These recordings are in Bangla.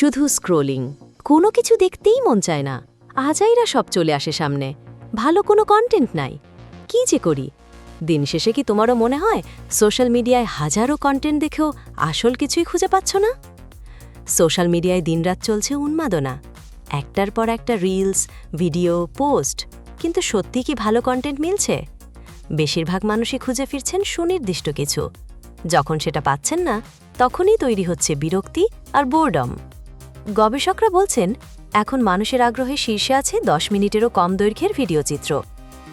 শুধু স্ক্রোলিং। কোনো কিছু দেখতেই মন চায় না। আজাইরা সব চলে আসে সামনে। ভালো কোনো কন্টেন্ট নাই। কি যে করি? দিন শেষে কি তোমারও মনে হয় সোশ্যাল মিডিয়ায় হাজারো কন্টেন্ট দেখেও আসল কিছুই খুঁজে পাচ্ছ না? সোশ্যাল মিডিয়ায় দিনরাত চলছে উন্মাদনা। একটার পর একটা রিলস ভিডিও পোস্ট কিন্তু সত্যি কি ভালো কন্টেন্ট মিলছে? বেশিরভাগ মানুষই খুঁজে ফিরছেন সুনির্দিষ্ট কিছু। যখন সেটা পাচ্ছেন না, তখনই তৈরি হচ্ছে বিরক্তি আর বোর্ডম গবেষকরা বলছেন, এখন মানুষের আগ্রহে শীর্ষে আছে দশ মিনিটেরও কম দৈর্ঘ্যের ভিডিও চিত্র।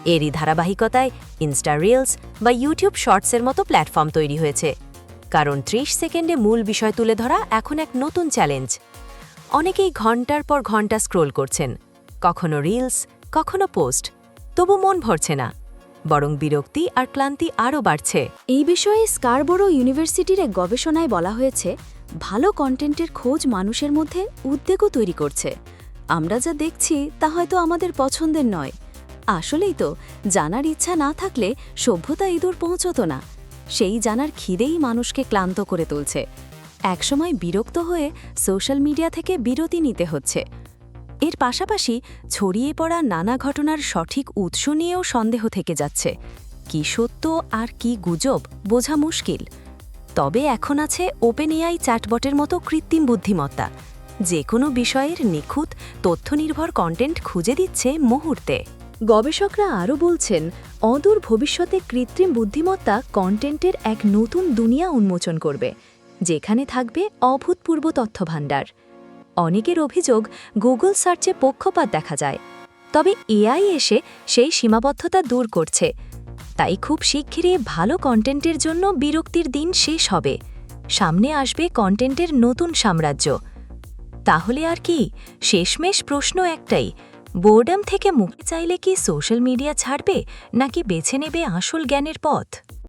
এরই ধারাবাহিকতায় ইনস্টা রিলস বা ইউটিউব শর্টসের মতো প্ল্যাটফর্ম তৈরি হয়েছে। কারণ ৩০ সেকেন্ডে মূল বিষয় তুলে ধরা এখন এক নতুন চ্যালেঞ্জ অনেকেই ঘণ্টার পর ঘণ্টা স্ক্রোল করছেন। কখনো রিলস কখনো পোস্ট তবু মন ভরছে না। বরং বিরক্তি আর ক্লান্তি আরও বাড়ছে। এই বিষয়ে স্কারবোরো ইউনিভার্সিটির এক গবেষণায় বলা হয়েছে, ভালো কন্টেন্টের খোঁজ মানুষের মধ্যে উদ্বেগও তৈরি করছে। আমরা যা দেখছি তা হয়তো আমাদের পছন্দের নয়। আসলেই তো, জানার ইচ্ছা না থাকলে সভ্যতা ইঁদুর পৌঁছত না। সেই জানার খিদেই মানুষকে ক্লান্ত করে তুলছে। একসময় বিরক্ত হয়ে সোশ্যাল মিডিয়া থেকে বিরতি নিতে হচ্ছে। এর পাশাপাশি ছড়িয়ে পড়া নানা ঘটনার সঠিক উৎস নিয়েও সন্দেহ থেকে যাচ্ছে। কি সত্য আর কি গুজব বোঝা মুশকিল। তবে এখন আছে ওপেন এআই চ্যাটবটের মতো কৃত্রিম বুদ্ধিমত্তা। যে কোনো বিষয়ের নিখুঁত, তথ্যনির্ভর কন্টেন্ট খুঁজে দিচ্ছে মুহূর্তে। গবেষকরা আরও বলছেন, অদূর ভবিষ্যতে কৃত্রিম বুদ্ধিমত্তা কন্টেন্টের এক নতুন দুনিয়া উন্মোচন করবে, যেখানে থাকবে অভূতপূর্ব তথ্যভাণ্ডার। অনেকের অভিযোগ গুগল সার্চে পক্ষপাত দেখা যায়। তবে এআই এসে সেই সীমাবদ্ধতা দূর করছে। তাই খুব শিগগিরই ভালো কন্টেন্টের জন্য বিরক্তির দিন শেষ হবে। সামনে আসবে কন্টেন্টের নতুন সাম্রাজ্য। তাহলে আর কি? শেষমেশ প্রশ্ন একটাই, বোর্ডাম থেকে মুক্তি চাইলে কি সোশ্যাল মিডিয়া ছাড়বে নাকি বেছে নেবে আসল জ্ঞানের পথ?